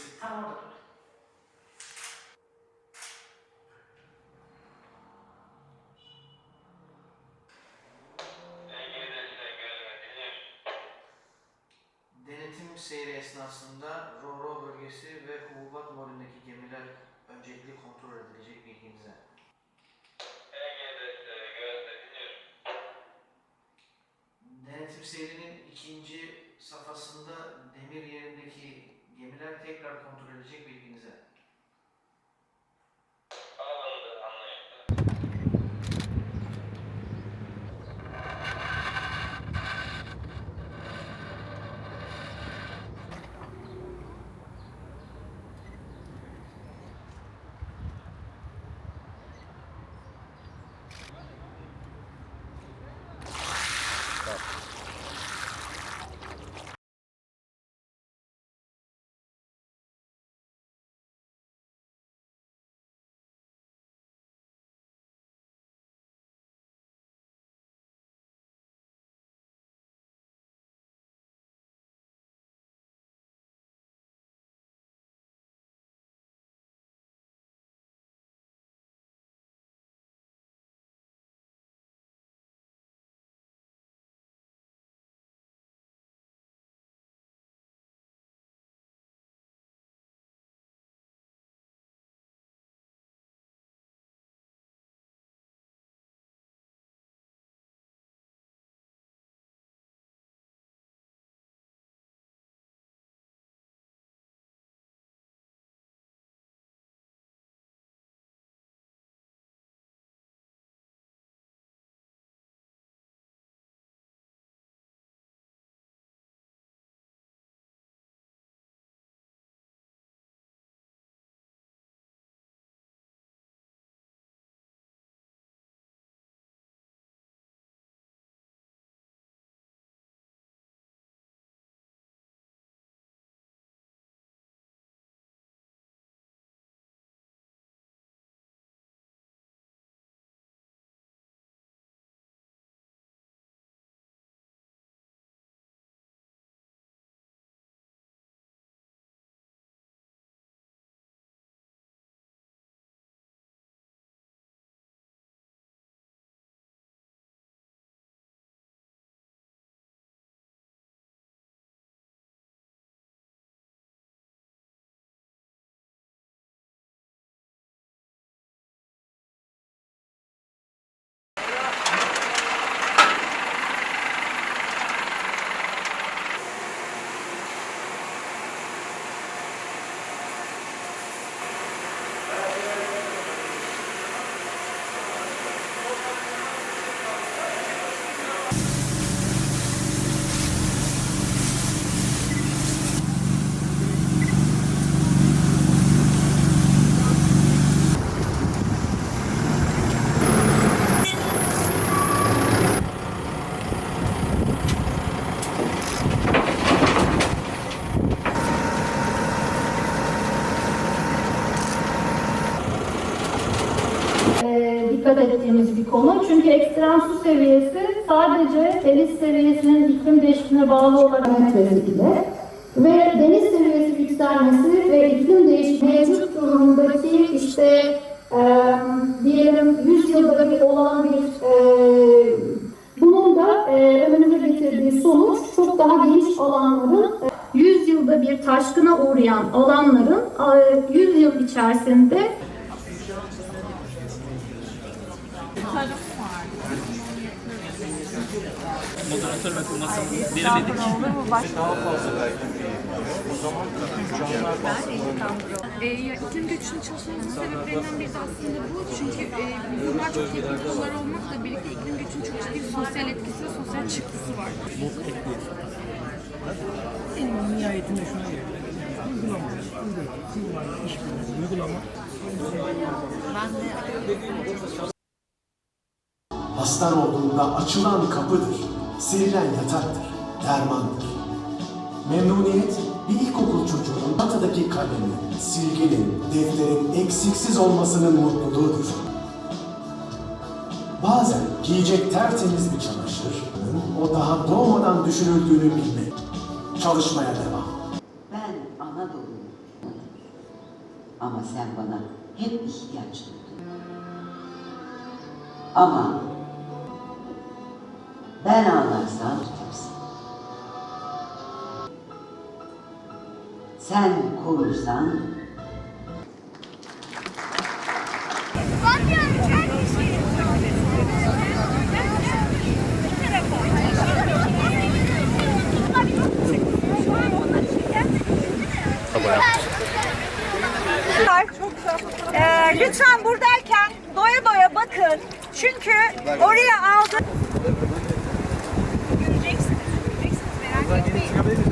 göreceksin. Tam orada dur. Denetim seyri esnasında Roro bölgesi ve Hububat Molü'ndeki gemiler öncelikli kontrol edilecek bilginize. Denetim seyrinin ikinci safhasında demir yerindeki gemiler tekrar kontrol edilecek bilginize. Dikkat ettiğimiz bir konu. Çünkü ekstrem su seviyesi sadece deniz seviyesinin iklim değişikliğine bağlı olarak metresiyle ve deniz seviyesi yükselmesi ve iklim değişikliği mevcut durumdaki işte e, diyelim 100 yılda bir olan bir e, bunun da e, önümüze getirdiği sonuç çok daha geniş alanların e, 100 yılda bir taşkına uğrayan alanların e, 100 yıl içerisinde Moderatör ve kumasını veremedik. E, ya, iklim göçünün çalışmamızın sebeplerinden biri de aslında bu. Çünkü e, bunlar çok teknik konular olmakla birlikte iklim göçünün çok ciddi bir sosyal etkisi ve sosyal çıktısı var. En nihayetinde şuna geliyor. Uygulama. Uygulama. İşbirliği, uygulama. Hastan olduğunda açılan kapıdır, serilen yataktır, dermandır. Memnuniyet bir ilkokul çocuğunun matadaki kalemi, silginin, defterin eksiksiz olmasının mutluluğudur. Bazen giyecek tertemiz bir çamaşırın o daha doğmadan düşünüldüğünü bilmek. Çalışmaya devam. Ben Anadolu'yum. Ama sen bana hep ihtiyaç duydun. Ama ben ağlarsam tutarsın. sen korursan Ee, lütfen buradayken doya doya bakın. Çünkü oraya aldı. Göreceksiniz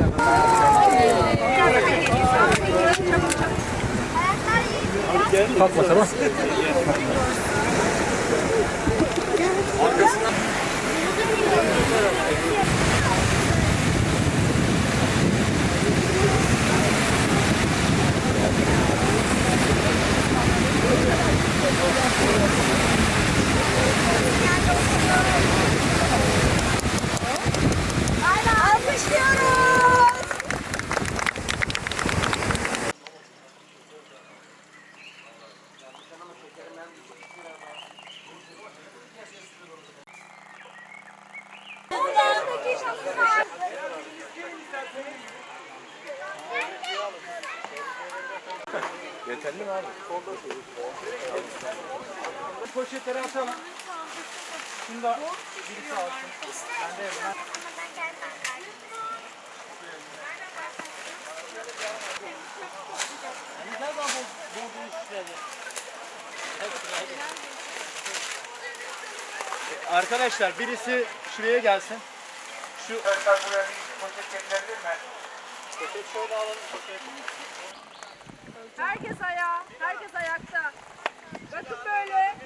merak Poşetleri atalım. Şunu da birisi alsın. Ben de ben. Arkadaşlar birisi şuraya gelsin. Şu Arkadaşlar buraya bir poşet getirebilir mi? Poşet şöyle alalım. Poşet. Herkes ayağa, herkes ayakta. Bakın böyle.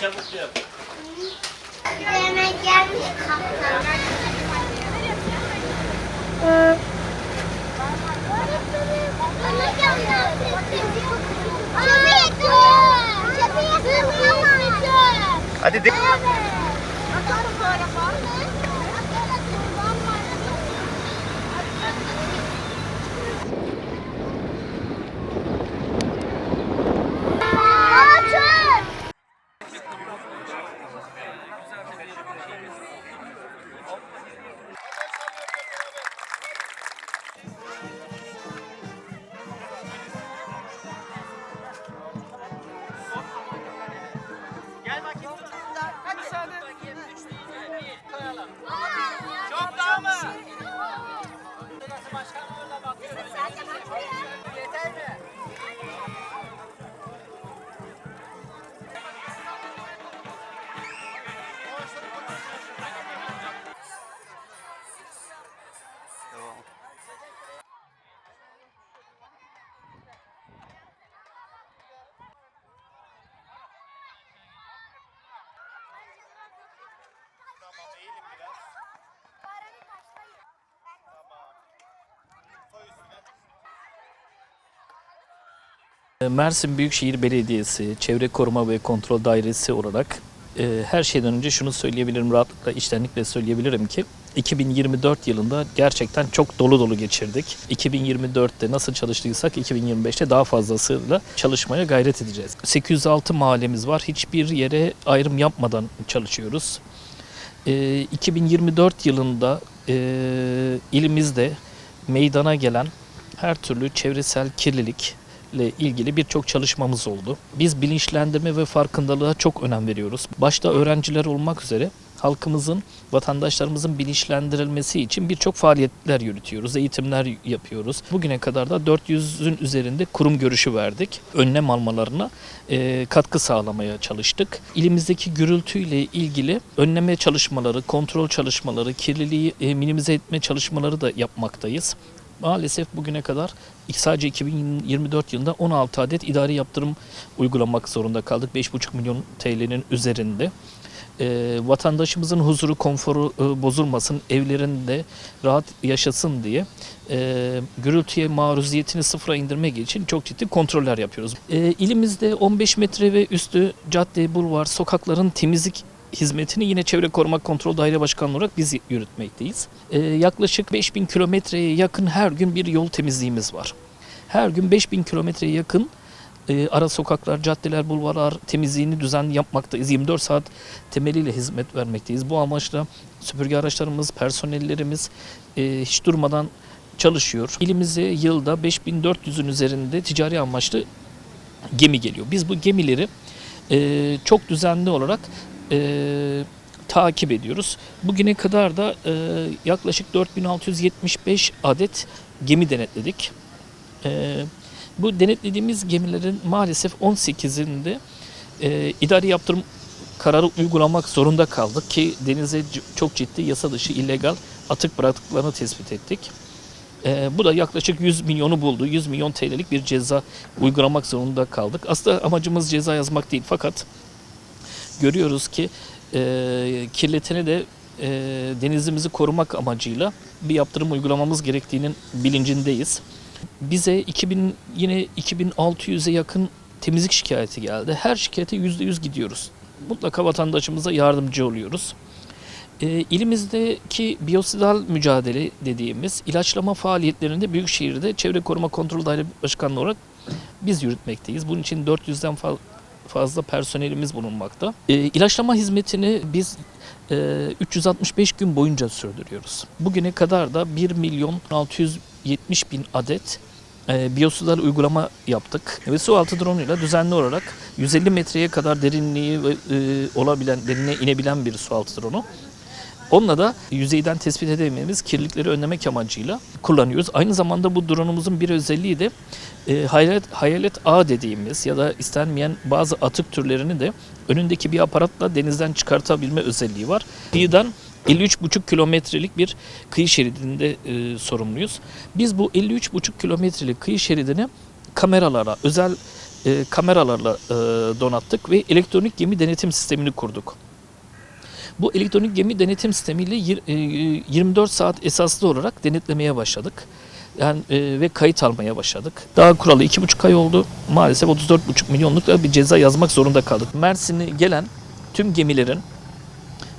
Çabuk yap. Yemek gelmiş kaptan. Mersin Büyükşehir Belediyesi Çevre Koruma ve Kontrol Dairesi olarak e, her şeyden önce şunu söyleyebilirim rahatlıkla içtenlikle söyleyebilirim ki 2024 yılında gerçekten çok dolu dolu geçirdik. 2024'te nasıl çalıştıysak 2025'te daha fazlasıyla çalışmaya gayret edeceğiz. 806 mahallemiz var. Hiçbir yere ayrım yapmadan çalışıyoruz. E, 2024 yılında e, ilimizde meydana gelen her türlü çevresel kirlilik, ile ilgili birçok çalışmamız oldu. Biz bilinçlendirme ve farkındalığa çok önem veriyoruz. Başta öğrenciler olmak üzere halkımızın, vatandaşlarımızın bilinçlendirilmesi için birçok faaliyetler yürütüyoruz, eğitimler yapıyoruz. Bugüne kadar da 400'ün üzerinde kurum görüşü verdik. Önlem almalarına e, katkı sağlamaya çalıştık. İlimizdeki gürültüyle ilgili önleme çalışmaları, kontrol çalışmaları, kirliliği e, minimize etme çalışmaları da yapmaktayız. Maalesef bugüne kadar sadece 2024 yılında 16 adet idari yaptırım uygulamak zorunda kaldık. 5,5 milyon TL'nin üzerinde. Ee, vatandaşımızın huzuru, konforu e, bozulmasın, evlerinde rahat yaşasın diye e, gürültüye maruziyetini sıfıra indirmek için çok ciddi kontroller yapıyoruz. E, ilimizde 15 metre ve üstü cadde, bulvar, sokakların temizlik hizmetini yine Çevre Koruma Kontrol Daire Başkanlığı olarak biz yürütmekteyiz. Ee, yaklaşık 5000 kilometreye yakın her gün bir yol temizliğimiz var. Her gün 5000 kilometreye yakın e, ara sokaklar, caddeler, bulvarlar temizliğini düzenli yapmaktayız. 24 saat temeliyle hizmet vermekteyiz. Bu amaçla süpürge araçlarımız, personellerimiz e, hiç durmadan çalışıyor. İlimize yılda 5400'ün üzerinde ticari amaçlı gemi geliyor. Biz bu gemileri e, çok düzenli olarak e, takip ediyoruz. Bugüne kadar da e, yaklaşık 4675 adet gemi denetledik. E, bu denetlediğimiz gemilerin maalesef 18'inde e, idari yaptırım kararı uygulamak zorunda kaldık ki denize çok ciddi yasa dışı illegal atık bıraktıklarını tespit ettik. E, bu da yaklaşık 100 milyonu buldu. 100 milyon TL'lik bir ceza uygulamak zorunda kaldık. Aslında amacımız ceza yazmak değil fakat görüyoruz ki e, kirleteni de e, denizimizi korumak amacıyla bir yaptırım uygulamamız gerektiğinin bilincindeyiz. Bize 2000 yine 2600'e yakın temizlik şikayeti geldi. Her şikayete %100 gidiyoruz. Mutlaka vatandaşımıza yardımcı oluyoruz. E, ilimizdeki biyosidal mücadele dediğimiz ilaçlama faaliyetlerinde Büyükşehir'de Çevre Koruma Kontrol Daire Başkanlığı olarak biz yürütmekteyiz. Bunun için 400'den fazla fazla personelimiz bulunmakta. E, ilaçlama hizmetini biz e, 365 gün boyunca sürdürüyoruz. Bugüne kadar da 1 milyon 670 bin adet e, biyosular uygulama yaptık. Ve su altı drone ile düzenli olarak 150 metreye kadar derinliği e, olabilen, derine inebilen bir su altı drone'u Onunla da yüzeyden tespit edemediğimiz kirlilikleri önlemek amacıyla kullanıyoruz. Aynı zamanda bu drone'umuzun bir özelliği de e, hayalet, hayalet ağ dediğimiz ya da istenmeyen bazı atık türlerini de önündeki bir aparatla denizden çıkartabilme özelliği var. Kıyıdan 53,5 kilometrelik bir kıyı şeridinde e, sorumluyuz. Biz bu 53,5 kilometrelik kıyı şeridini kameralara, özel e, kameralarla e, donattık ve elektronik gemi denetim sistemini kurduk. Bu elektronik gemi denetim sistemiyle yir- e, 24 saat esaslı olarak denetlemeye başladık. Yani e, ve kayıt almaya başladık. Daha kuralı iki buçuk ay oldu. Maalesef 34,5 milyonluk bir ceza yazmak zorunda kaldık. Mersin'e gelen tüm gemilerin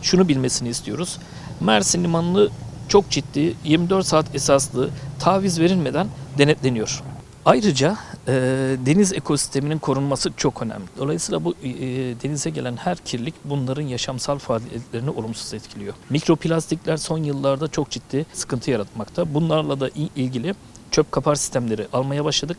şunu bilmesini istiyoruz. Mersin Limanı çok ciddi 24 saat esaslı taviz verilmeden denetleniyor. Ayrıca e, deniz ekosisteminin korunması çok önemli. Dolayısıyla bu e, denize gelen her kirlilik bunların yaşamsal faaliyetlerini olumsuz etkiliyor. Mikroplastikler son yıllarda çok ciddi sıkıntı yaratmakta. Bunlarla da il- ilgili çöp kapar sistemleri almaya başladık.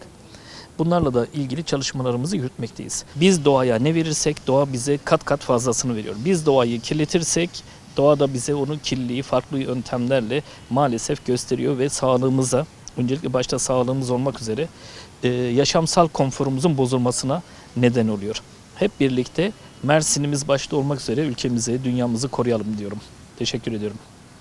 Bunlarla da ilgili çalışmalarımızı yürütmekteyiz. Biz doğaya ne verirsek doğa bize kat kat fazlasını veriyor. Biz doğayı kirletirsek doğa da bize onun kirliliği farklı yöntemlerle maalesef gösteriyor ve sağlığımıza öncelikle başta sağlığımız olmak üzere e, yaşamsal konforumuzun bozulmasına neden oluyor. Hep birlikte Mersin'imiz başta olmak üzere ülkemizi, dünyamızı koruyalım diyorum. Teşekkür ediyorum.